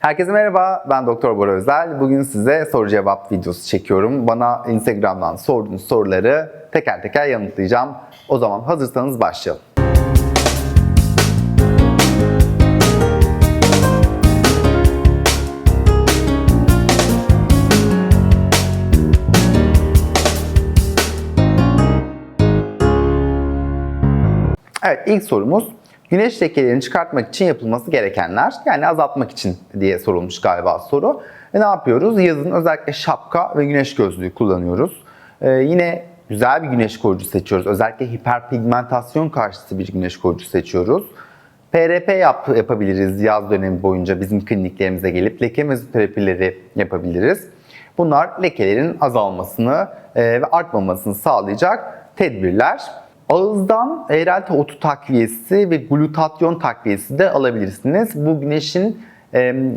Herkese merhaba, ben Doktor Bora Özel. Bugün size soru cevap videosu çekiyorum. Bana Instagram'dan sorduğunuz soruları teker teker yanıtlayacağım. O zaman hazırsanız başlayalım. Evet, ilk sorumuz güneş lekelerini çıkartmak için yapılması gerekenler, yani azaltmak için diye sorulmuş galiba soru. E ne yapıyoruz? Yazın özellikle şapka ve güneş gözlüğü kullanıyoruz. Ee, yine güzel bir güneş koruyucu seçiyoruz. Özellikle hiperpigmentasyon karşıtı bir güneş koruyucu seçiyoruz. PRP yap, yapabiliriz yaz dönemi boyunca bizim kliniklerimize gelip leke mezoterapileri yapabiliriz. Bunlar lekelerin azalmasını e, ve artmamasını sağlayacak tedbirler. Ağızdan eğrelti otu takviyesi ve glutatyon takviyesi de alabilirsiniz. Bu güneşin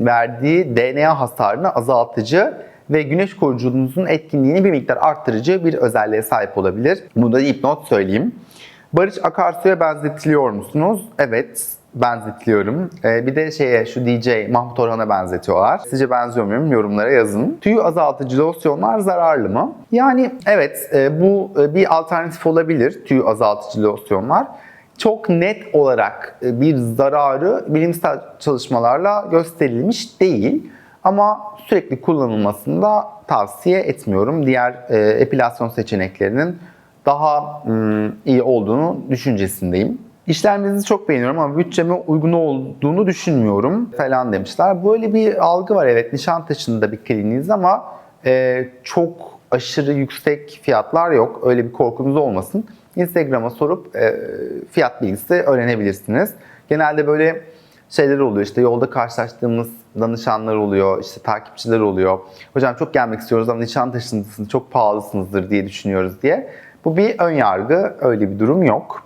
verdiği DNA hasarını azaltıcı ve güneş koruyucunuzun etkinliğini bir miktar arttırıcı bir özelliğe sahip olabilir. Bunu da dipnot söyleyeyim. Barış akarsuya benzetiliyor musunuz? Evet, benzetiliyorum. Ee, bir de şeye şu DJ Mahmut Orhan'a benzetiyorlar. Sizce benziyor muyum? Yorumlara yazın. Tüy azaltıcı losyonlar zararlı mı? Yani evet e, bu e, bir alternatif olabilir tüy azaltıcı losyonlar. Çok net olarak e, bir zararı bilimsel çalışmalarla gösterilmiş değil. Ama sürekli kullanılmasını da tavsiye etmiyorum. Diğer e, epilasyon seçeneklerinin daha ım, iyi olduğunu düşüncesindeyim. İşlemlerinizi çok beğeniyorum ama bütçeme uygun olduğunu düşünmüyorum falan demişler. Böyle bir algı var evet Nişantaşı'nda bir kliniğiz ama e, çok aşırı yüksek fiyatlar yok. Öyle bir korkunuz olmasın. Instagram'a sorup e, fiyat bilgisi öğrenebilirsiniz. Genelde böyle şeyler oluyor işte yolda karşılaştığımız danışanlar oluyor, işte takipçiler oluyor. Hocam çok gelmek istiyoruz ama Nişantaşı'ndasınız, çok pahalısınızdır diye düşünüyoruz diye. Bu bir ön yargı, öyle bir durum yok.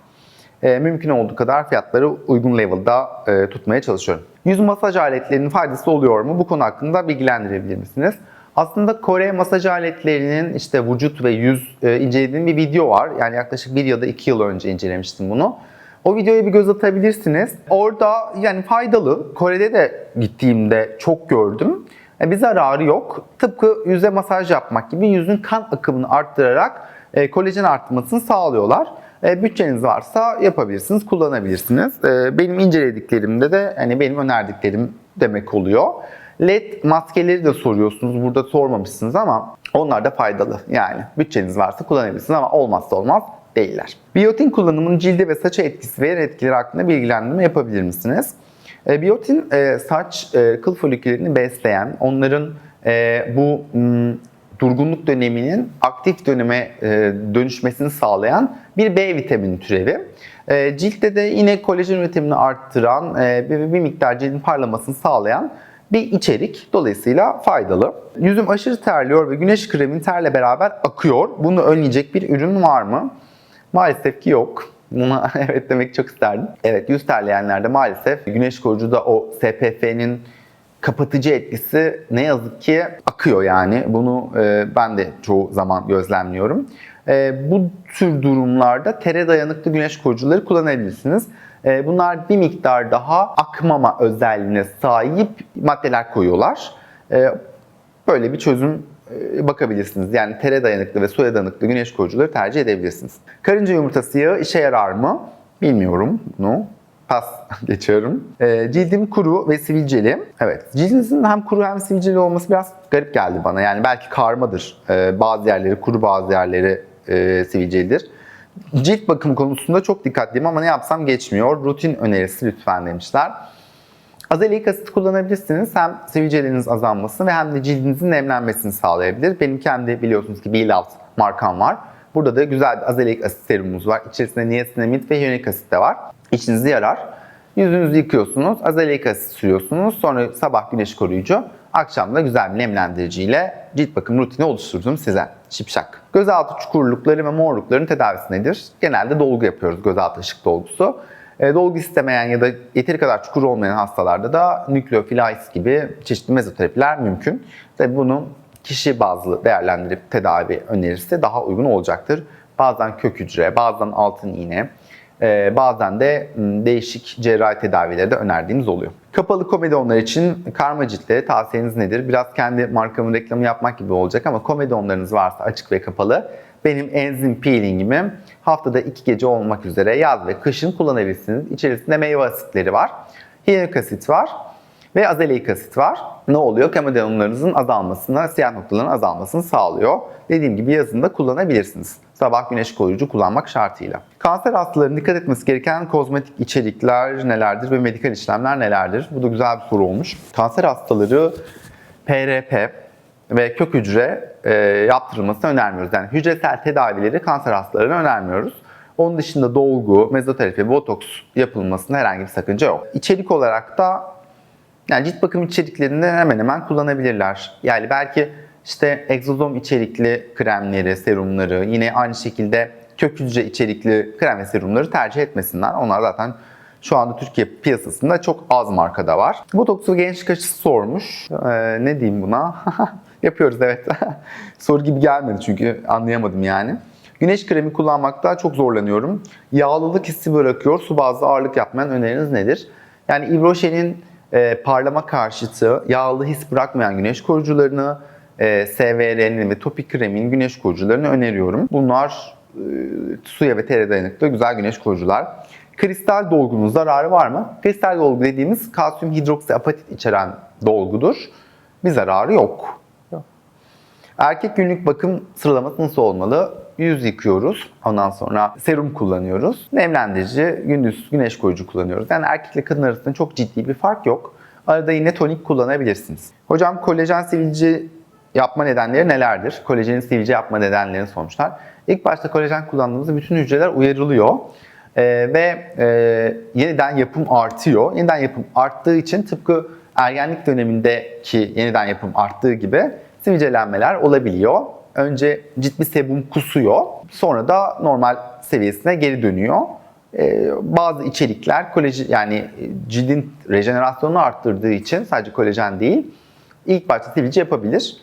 E, mümkün olduğu kadar fiyatları uygun level'da e, tutmaya çalışıyorum. Yüz masaj aletlerinin faydası oluyor mu? Bu konu hakkında bilgilendirebilir misiniz? Aslında Kore masaj aletlerinin işte vücut ve yüz e, incelediğim bir video var. Yani yaklaşık bir ya da iki yıl önce incelemiştim bunu. O videoya bir göz atabilirsiniz. Orada yani faydalı. Kore'de de gittiğimde çok gördüm. E, Bir zararı yok. Tıpkı yüze masaj yapmak gibi yüzün kan akımını arttırarak e, kolajen artmasını sağlıyorlar. E, bütçeniz varsa yapabilirsiniz, kullanabilirsiniz. E, benim incelediklerimde de hani benim önerdiklerim demek oluyor. LED maskeleri de soruyorsunuz. Burada sormamışsınız ama onlar da faydalı. Yani bütçeniz varsa kullanabilirsiniz ama olmazsa olmaz değiller. Biyotin kullanımının cilde ve saça etkisi ve yan etkileri hakkında bilgilendirme yapabilir misiniz? E, biyotin e, saç e, kıl foliküllerini besleyen, onların e, bu m, durgunluk döneminin aktif döneme e, dönüşmesini sağlayan bir B vitamini türevi. E, ciltte de yine kolajen üretimini arttıran e, bir, bir miktar cildin parlamasını sağlayan bir içerik. Dolayısıyla faydalı. Yüzüm aşırı terliyor ve güneş kremin terle beraber akıyor. Bunu önleyecek bir ürün var mı? Maalesef ki yok. Buna evet demek çok isterdim. Evet yüz terleyenlerde maalesef güneş koruyucuda o SPF'nin kapatıcı etkisi ne yazık ki akıyor yani. Bunu e, ben de çoğu zaman gözlemliyorum. E, bu tür durumlarda tere dayanıklı güneş koruyucuları kullanabilirsiniz. E, bunlar bir miktar daha akmama özelliğine sahip maddeler koyuyorlar. E, böyle bir çözüm e, bakabilirsiniz. Yani tere dayanıklı ve suya dayanıklı güneş koruyucuları tercih edebilirsiniz. Karınca yumurtası yağı işe yarar mı? Bilmiyorum bunu. Pas geçiyorum. E, cildim kuru ve sivilceli. Evet, cildinizin hem kuru hem sivilceli olması biraz garip geldi bana. Yani belki karmadır. E, bazı yerleri kuru, bazı yerleri e, sivilcelidir. Cilt bakım konusunda çok dikkatliyim ama ne yapsam geçmiyor. Rutin önerisi lütfen demişler. Azelik asit kullanabilirsiniz. Hem sivilceleriniz azalması ve hem de cildinizin nemlenmesini sağlayabilir. Benim kendi biliyorsunuz ki Beloved markam var. Burada da güzel bir azelik asit serumumuz var. İçerisinde niasinamid ve hyaluronik asit de var. İçinizi yarar. Yüzünüzü yıkıyorsunuz, azelik asit sürüyorsunuz. Sonra sabah güneş koruyucu, akşam da güzel bir nemlendiriciyle cilt bakım rutini oluşturdum size. Şipşak. Gözaltı çukurlukları ve morlukların tedavisi nedir? Genelde dolgu yapıyoruz, gözaltı ışık dolgusu. E, dolgu istemeyen ya da yeteri kadar çukur olmayan hastalarda da nükleofilais gibi çeşitli mezoterapiler mümkün. Tabi bunu kişi bazlı değerlendirip tedavi önerirse daha uygun olacaktır. Bazen kök hücre, bazen altın iğne, Ee, bazen de değişik cerrahi tedavileri de önerdiğimiz oluyor. Kapalı komedonlar için karma ciltte tavsiyeniz nedir? Biraz kendi markamın reklamı yapmak gibi olacak ama komedonlarınız varsa açık ve kapalı benim enzim peelingimi haftada iki gece olmak üzere yaz ve kışın kullanabilirsiniz. İçerisinde meyve asitleri var, hyaluronik asit var ve azeleik asit var. Ne oluyor? Komedonlarınızın azalmasına, siyah noktaların azalmasını sağlıyor. Dediğim gibi yazın da kullanabilirsiniz. Sabah güneş koruyucu kullanmak şartıyla. Kanser hastalarının dikkat etmesi gereken kozmetik içerikler nelerdir ve medikal işlemler nelerdir? Bu da güzel bir soru olmuş. Kanser hastaları PRP ve kök hücre e, yaptırılmasını önermiyoruz. Yani hücresel tedavileri kanser hastalarına önermiyoruz. Onun dışında dolgu, mezoterapi, botoks yapılmasında herhangi bir sakınca yok. İçerik olarak da yani cilt bakım içeriklerini hemen hemen kullanabilirler. Yani belki işte egzozom içerikli kremleri, serumları, yine aynı şekilde kök hücre içerikli krem ve serumları tercih etmesinler. Onlar zaten şu anda Türkiye piyasasında çok az markada var. Botoksu gençlik aşısı sormuş. Ee, ne diyeyim buna? Yapıyoruz evet. Soru gibi gelmedi çünkü anlayamadım yani. Güneş kremi kullanmakta çok zorlanıyorum. Yağlılık hissi bırakıyor. Su bazlı ağırlık yapmayan öneriniz nedir? Yani Rocher'in e, parlama karşıtı yağlı his bırakmayan güneş koruyucularını, e, SVR'nin ve topik kremin güneş koruyucularını öneriyorum. Bunlar e, suya ve tere dayanıklı güzel güneş koruyucular. Kristal dolgunun zararı var mı? Kristal dolgu dediğimiz kalsiyum hidroksiapatit içeren dolgudur. Bir zararı yok. Erkek günlük bakım sıralaması nasıl olmalı? Yüz yıkıyoruz. Ondan sonra serum kullanıyoruz. Nemlendirici, gündüz güneş koruyucu kullanıyoruz. Yani erkekle kadın arasında çok ciddi bir fark yok. Arada yine tonik kullanabilirsiniz. Hocam kolajen sivilci yapma nedenleri nelerdir? Kolajenin sivilce yapma nedenlerini sormuşlar. İlk başta kolajen kullandığımızda bütün hücreler uyarılıyor. Ee, ve e, yeniden yapım artıyor. Yeniden yapım arttığı için tıpkı ergenlik dönemindeki yeniden yapım arttığı gibi sivilcelenmeler olabiliyor. Önce cilt bir sebum kusuyor. Sonra da normal seviyesine geri dönüyor. Ee, bazı içerikler kolajen yani cildin rejenerasyonunu arttırdığı için sadece kolajen değil ilk başta sivilce yapabilir.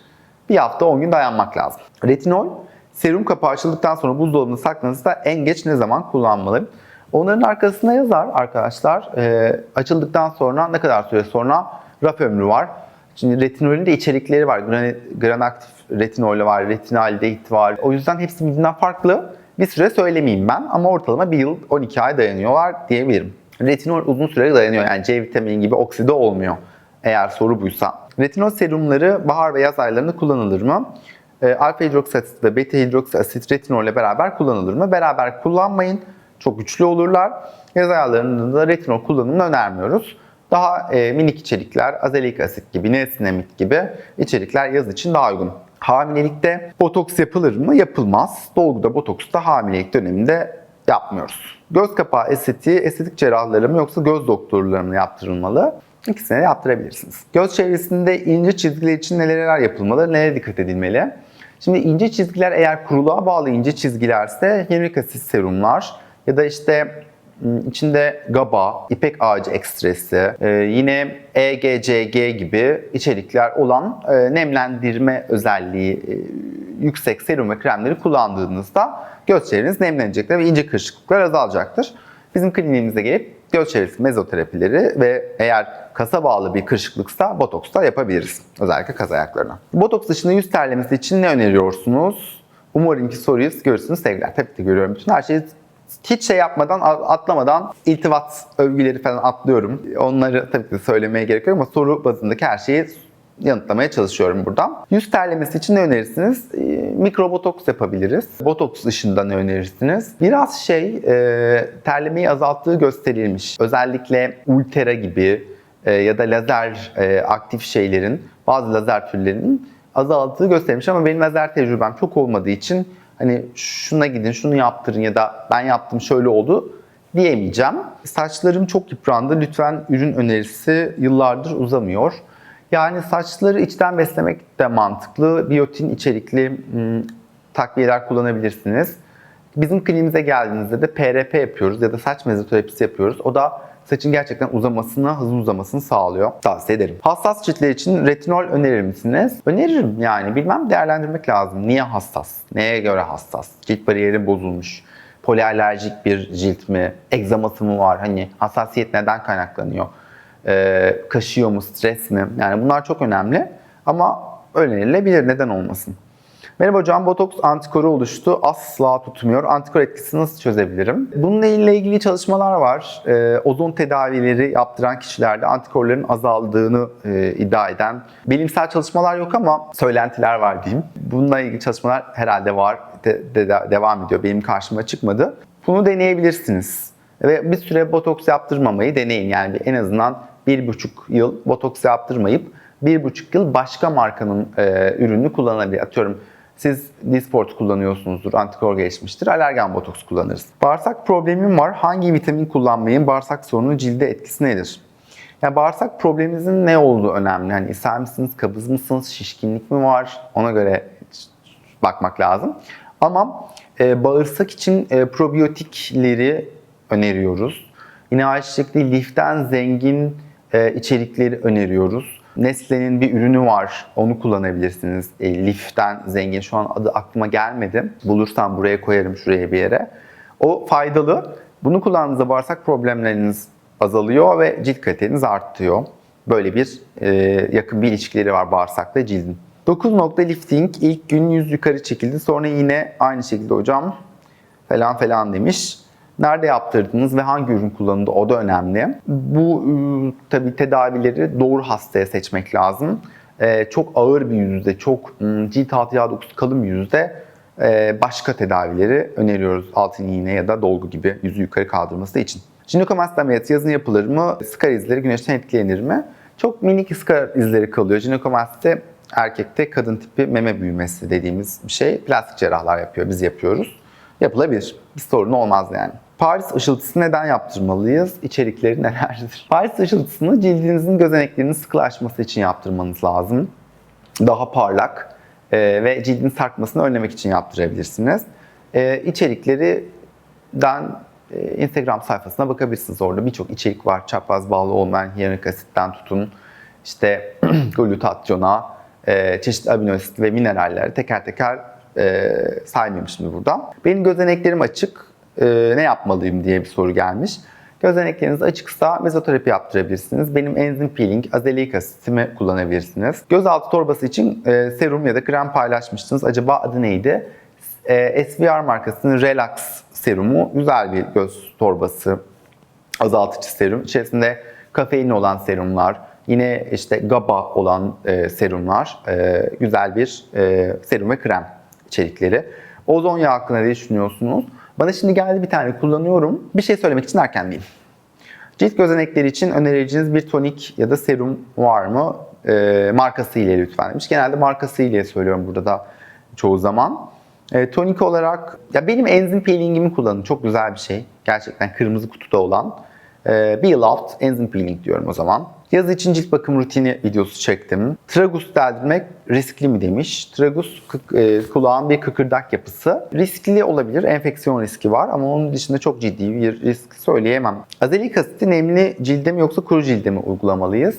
Bir hafta 10 gün dayanmak lazım. Retinol serum kapağı açıldıktan sonra buzdolabında saklanırsa en geç ne zaman kullanmalı? Onların arkasına yazar arkadaşlar. Ee, açıldıktan sonra ne kadar süre sonra raf ömrü var. Şimdi retinolün de içerikleri var. Gran, granaktif retinol var, retinaldehit var. O yüzden hepsi birbirinden farklı. Bir süre söylemeyeyim ben ama ortalama 1 yıl 12 ay dayanıyorlar diyebilirim. Retinol uzun süre dayanıyor yani C vitamini gibi okside olmuyor eğer soru buysa. Retinol serumları bahar ve yaz aylarında kullanılır mı? E, alfa hidroksiasit ve beta hidroksiasit retinol ile beraber kullanılır mı? Beraber kullanmayın. Çok güçlü olurlar. Yaz aylarında da retinol kullanımını önermiyoruz. Daha e, minik içerikler, azelik asit gibi, niacinamid gibi içerikler yaz için daha uygun. Hamilelikte botoks yapılır mı? Yapılmaz. Dolguda botoks da hamilelik döneminde yapmıyoruz. Göz kapağı estetiği estetik cerrahları mı yoksa göz doktorları mı yaptırılmalı? İkisine de yaptırabilirsiniz. Göz çevresinde ince çizgiler için neler yapılmalı, nelere dikkat edilmeli? Şimdi ince çizgiler eğer kuruluğa bağlı ince çizgilerse hyaluronik asit serumlar ya da işte içinde GABA, ipek ağacı ekstresi, e, yine EGCG gibi içerikler olan e, nemlendirme özelliği e, yüksek serum ve kremleri kullandığınızda göz çevreniz nemlenecektir ve ince kırışıklıklar azalacaktır. Bizim kliniğimize gelip göz çevresi mezoterapileri ve eğer kasa bağlı bir kırışıklıksa botoks da yapabiliriz. Özellikle kaz ayaklarına. Botoks dışında yüz terlemesi için ne öneriyorsunuz? Umarım ki soruyu görürsünüz sevgiler. Tabii ki görüyorum. Bütün her şeyi hiç şey yapmadan, atlamadan iltifat övgüleri falan atlıyorum. Onları tabii ki söylemeye gerek yok ama soru bazındaki her şeyi yanıtlamaya çalışıyorum buradan. Yüz terlemesi için ne önerirsiniz? E, mikro botoks yapabiliriz. Botoks dışında ne önerirsiniz? Biraz şey, e, terlemeyi azalttığı gösterilmiş. Özellikle Ultera gibi e, ya da lazer e, aktif şeylerin, bazı lazer türlerinin azalttığı gösterilmiş ama benim lazer tecrübem çok olmadığı için hani şuna gidin, şunu yaptırın ya da ben yaptım şöyle oldu diyemeyeceğim. Saçlarım çok yıprandı. Lütfen ürün önerisi yıllardır uzamıyor. Yani saçları içten beslemek de mantıklı. Biyotin içerikli ım, takviyeler kullanabilirsiniz. Bizim kliniğimize geldiğinizde de PRP yapıyoruz ya da saç mezoterapisi yapıyoruz. O da saçın gerçekten uzamasını, hızlı uzamasını sağlıyor. Tavsiye ederim. Hassas ciltler için retinol önerir misiniz? Öneririm yani. Bilmem değerlendirmek lazım. Niye hassas? Neye göre hassas? Cilt bariyeri bozulmuş. Polialerjik bir cilt mi? Egzaması mı var? Hani hassasiyet neden kaynaklanıyor? Ee, kaşıyor mu? Stres mi? Yani bunlar çok önemli. Ama önerilebilir. Neden olmasın? Merhaba hocam, botoks antikoru oluştu. Asla tutmuyor. Antikor etkisini nasıl çözebilirim? Bununla ilgili çalışmalar var. Ee, ozon tedavileri yaptıran kişilerde antikorların azaldığını e, iddia eden bilimsel çalışmalar yok ama söylentiler var diyeyim. Bununla ilgili çalışmalar herhalde var, de, de- de- devam ediyor. Benim karşıma çıkmadı. Bunu deneyebilirsiniz. Ve bir süre botoks yaptırmamayı deneyin. Yani en azından bir buçuk yıl botoks yaptırmayıp bir buçuk yıl başka markanın e, ürününü kullanabilir. Atıyorum siz Dysport kullanıyorsunuzdur, antikor gelişmiştir, alergen botoks kullanırız. Bağırsak problemim var, hangi vitamin kullanmayın, bağırsak sorunu cilde etkisi nedir? Yani bağırsak probleminizin ne olduğu önemli. Hani ishal misiniz, kabız mısınız, şişkinlik mi var? Ona göre bakmak lazım. Ama e, bağırsak için e, probiyotikleri öneriyoruz. Yine aynı şekilde liften zengin e, içerikleri öneriyoruz. Nestle'nin bir ürünü var, onu kullanabilirsiniz. E, liften zengin, şu an adı aklıma gelmedi. Bulursam buraya koyarım şuraya bir yere. O faydalı. Bunu kullandığınızda bağırsak problemleriniz azalıyor ve cilt kaliteniz artıyor. Böyle bir e, yakın bir ilişkileri var bağırsakla cildin. 9 nokta lifting ilk gün yüz yukarı çekildi. Sonra yine aynı şekilde hocam falan falan demiş. Nerede yaptırdınız ve hangi ürün kullanıldı o da önemli. Bu e, tabi tedavileri doğru hastaya seçmek lazım. E, çok ağır bir yüzde, çok m, cilt altı yağ dokusu kalın bir yüzde e, başka tedavileri öneriyoruz. Altın iğne ya da dolgu gibi yüzü yukarı kaldırması için. Jinekomasti ameliyatı yazın yapılır mı? Skar izleri güneşten etkilenir mi? Çok minik skar izleri kalıyor. Jinekomasti erkekte kadın tipi meme büyümesi dediğimiz bir şey. Plastik cerrahlar yapıyor, biz yapıyoruz. Yapılabilir. Bir sorun olmaz yani. Paris ışıltısı neden yaptırmalıyız? İçerikleri nelerdir? Paris ışıltısını cildinizin gözeneklerinin sıkılaşması için yaptırmanız lazım. Daha parlak e, ve cildin sarkmasını önlemek için yaptırabilirsiniz. E, içeriklerinden e, Instagram sayfasına bakabilirsiniz. Orada birçok içerik var. Çapraz bağlı olmayan hyaluronik asitten tutun, işte glutatyona, çeşitli amino asit ve mineraller teker teker saymayayım şimdi burada. Benim gözeneklerim açık, e, ne yapmalıyım diye bir soru gelmiş. Gözenekleriniz açıksa mezoterapi yaptırabilirsiniz. Benim enzim peeling, azelik asitimi kullanabilirsiniz. Gözaltı torbası için e, serum ya da krem paylaşmıştınız. Acaba adı neydi? E, SVR markasının Relax serumu güzel bir göz torbası azaltıcı serum. İçerisinde kafein olan serumlar, yine işte GABA olan e, serumlar, e, güzel bir e, serum ve krem içerikleri. Ozon yağı hakkında ne düşünüyorsunuz? Bana şimdi geldi bir tane kullanıyorum. Bir şey söylemek için erken değil. Cilt gözenekleri için önereceğiniz bir tonik ya da serum var mı? E, markası ile lütfen demiş. Genelde markası ile söylüyorum burada da çoğu zaman. E, tonik olarak ya benim enzim peelingimi kullanın. Çok güzel bir şey. Gerçekten kırmızı kutuda olan. E, Be Loved Enzim Peeling diyorum o zaman. Yaz için cilt bakım rutini videosu çektim. Tragus deldirmek riskli mi demiş. Tragus e, kulağın bir kıkırdak yapısı. Riskli olabilir. Enfeksiyon riski var ama onun dışında çok ciddi bir risk söyleyemem. Azelik asiti nemli cilde mi yoksa kuru cilde mi uygulamalıyız?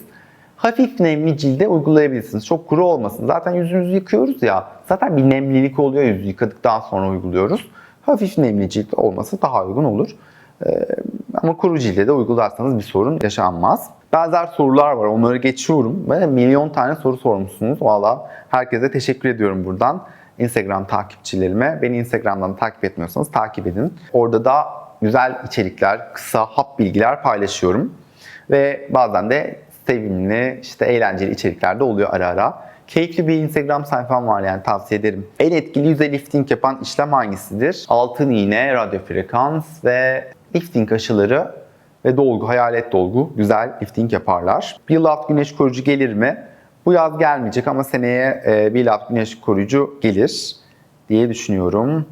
Hafif nemli cilde uygulayabilirsiniz. Çok kuru olmasın. Zaten yüzümüzü yıkıyoruz ya. Zaten bir nemlilik oluyor yüzü yıkadıktan sonra uyguluyoruz. Hafif nemli cilt olması daha uygun olur. Ee, ama kuru cilde de uygularsanız bir sorun yaşanmaz. Benzer sorular var. Onları geçiyorum. Böyle milyon tane soru sormuşsunuz. Valla herkese teşekkür ediyorum buradan. Instagram takipçilerime. Beni Instagram'dan takip etmiyorsanız takip edin. Orada da güzel içerikler, kısa hap bilgiler paylaşıyorum. Ve bazen de sevimli, işte eğlenceli içerikler de oluyor ara ara. Keyifli bir Instagram sayfam var yani tavsiye ederim. En etkili yüzey lifting yapan işlem hangisidir? Altın iğne, radyo frekans ve lifting aşıları ve dolgu, hayalet dolgu güzel lifting yaparlar. Bir lat güneş koruyucu gelir mi? Bu yaz gelmeyecek ama seneye e, bir lat güneş koruyucu gelir diye düşünüyorum.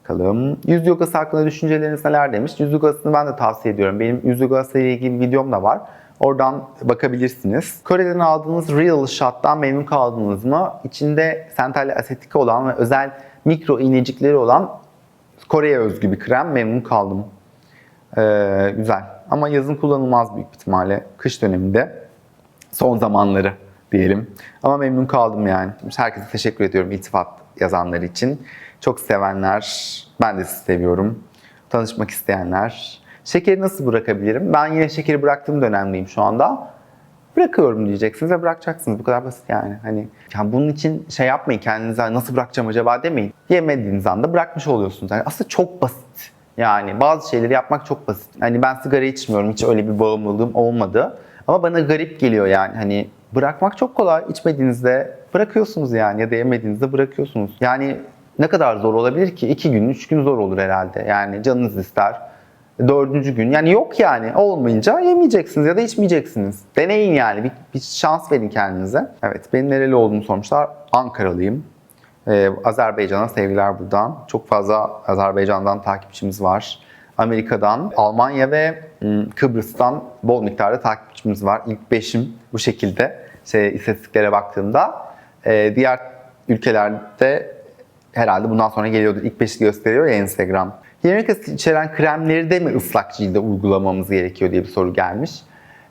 Bakalım. Yüz yogası hakkında düşünceleriniz neler demiş. Yüz yogasını ben de tavsiye ediyorum. Benim yüz yogası ile ilgili videom da var. Oradan bakabilirsiniz. Kore'den aldığınız Real Shot'tan memnun kaldınız mı? İçinde sental asetik olan ve özel mikro iğnecikleri olan Kore'ye özgü bir krem. Memnun kaldım. Ee, güzel. Ama yazın kullanılmaz büyük ihtimalle. Kış döneminde. Son zamanları diyelim. Ama memnun kaldım yani. Herkese teşekkür ediyorum iltifat yazanlar için. Çok sevenler, ben de sizi seviyorum. Tanışmak isteyenler. Şekeri nasıl bırakabilirim? Ben yine şekeri bıraktığım dönemdeyim şu anda. Bırakıyorum diyeceksiniz ve bırakacaksınız. Bu kadar basit yani. Hani ya bunun için şey yapmayın kendinize nasıl bırakacağım acaba demeyin. Yemediğiniz anda bırakmış oluyorsunuz. Yani aslında çok basit. Yani bazı şeyleri yapmak çok basit. Hani ben sigara içmiyorum. Hiç öyle bir bağımlılığım olmadı. Ama bana garip geliyor yani. Hani bırakmak çok kolay. İçmediğinizde bırakıyorsunuz yani ya da yemediğinizde bırakıyorsunuz. Yani ne kadar zor olabilir ki? İki gün, üç gün zor olur herhalde. Yani canınız ister. Dördüncü gün. Yani yok yani. Olmayınca yemeyeceksiniz ya da içmeyeceksiniz. Deneyin yani. Bir, bir şans verin kendinize. Evet. Benim nereli olduğumu sormuşlar. Ankaralıyım. Ee, Azerbaycan'a sevgiler buradan. Çok fazla Azerbaycan'dan takipçimiz var. Amerika'dan, Almanya ve ım, Kıbrıs'tan bol miktarda takipçimiz var. İlk beşim bu şekilde şey, istatistiklere baktığımda. Ee, diğer ülkelerde herhalde bundan sonra geliyordur. İlk beşi gösteriyor ya Instagram. Asit içeren kremleri de mi ıslak cilde uygulamamız gerekiyor diye bir soru gelmiş.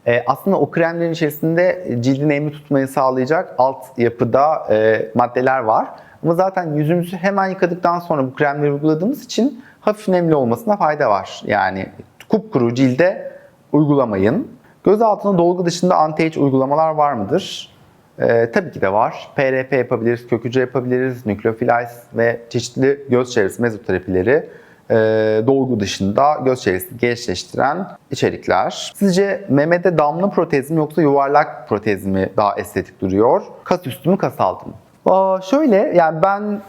Ee, aslında o kremlerin içerisinde cildi nemli tutmayı sağlayacak alt yapıda e, maddeler var. Ama zaten yüzümüzü hemen yıkadıktan sonra bu kremleri uyguladığımız için hafif nemli olmasına fayda var. Yani kupkuru cilde uygulamayın. Göz altına dolgu dışında anti-age uygulamalar var mıdır? Ee, tabii ki de var. PRP yapabiliriz, kök hücre yapabiliriz, nükleofiliz ve çeşitli göz çevresi mezoterapileri e, dolgu dışında göz çevresini gençleştiren içerikler. Sizce memede damla protez mi yoksa yuvarlak protez mi daha estetik duruyor? Kas üstü mü kas altı mı? Aa, şöyle yani ben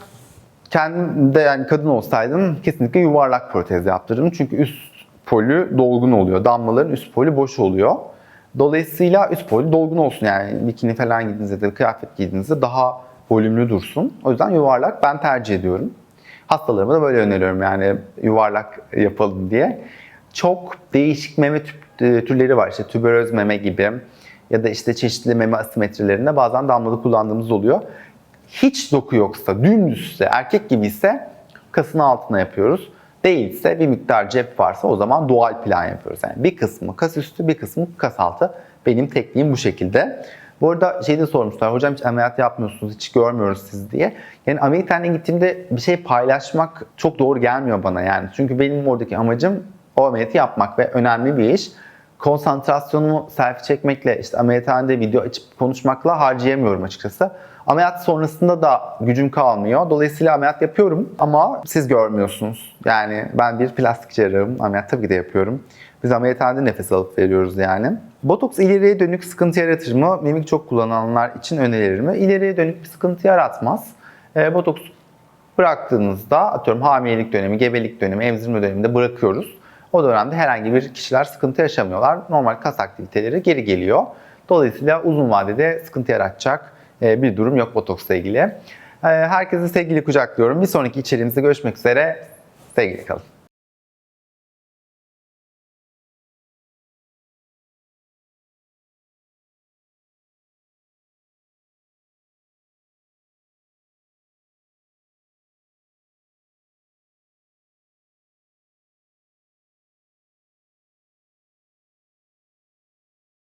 kendim de yani kadın olsaydım kesinlikle yuvarlak protez yaptırırım. Çünkü üst polü dolgun oluyor. Damlaların üst polü boş oluyor. Dolayısıyla üst polü dolgun olsun yani bikini falan giydiğinizde de kıyafet giydiğinizde daha volümlü dursun. O yüzden yuvarlak ben tercih ediyorum. Hastalarıma da böyle öneriyorum yani yuvarlak yapalım diye. Çok değişik meme e, türleri var işte tüberöz meme gibi ya da işte çeşitli meme asimetrilerinde bazen damlalı kullandığımız oluyor. Hiç doku yoksa, dümdüzse, erkek gibi ise kasın altına yapıyoruz. Değilse bir miktar cep varsa o zaman dual plan yapıyoruz. Yani bir kısmı kas üstü, bir kısmı kas altı. Benim tekniğim bu şekilde. Bu arada şey de sormuşlar, hocam hiç ameliyat yapmıyorsunuz, hiç görmüyoruz siz diye. Yani ameliyathaneye gittiğimde bir şey paylaşmak çok doğru gelmiyor bana yani. Çünkü benim oradaki amacım o ameliyatı yapmak ve önemli bir iş. Konsantrasyonumu selfie çekmekle, işte ameliyathanede video açıp konuşmakla harcayamıyorum açıkçası. Ameliyat sonrasında da gücüm kalmıyor. Dolayısıyla ameliyat yapıyorum ama siz görmüyorsunuz. Yani ben bir plastik cerrahım. Ameliyat tabii ki de yapıyorum. Biz ameliyathanede nefes alıp veriyoruz yani. Botoks ileriye dönük sıkıntı yaratır mı? Mimik çok kullananlar için önerilir mi? İleriye dönük bir sıkıntı yaratmaz. E, botoks bıraktığınızda atıyorum hamilelik dönemi, gebelik dönemi, emzirme döneminde bırakıyoruz. O dönemde herhangi bir kişiler sıkıntı yaşamıyorlar. Normal kas aktiviteleri geri geliyor. Dolayısıyla uzun vadede sıkıntı yaratacak e, bir durum yok botoksla ilgili. E, Herkese sevgili kucaklıyorum. Bir sonraki içeriğimizde görüşmek üzere. Sevgili kalın.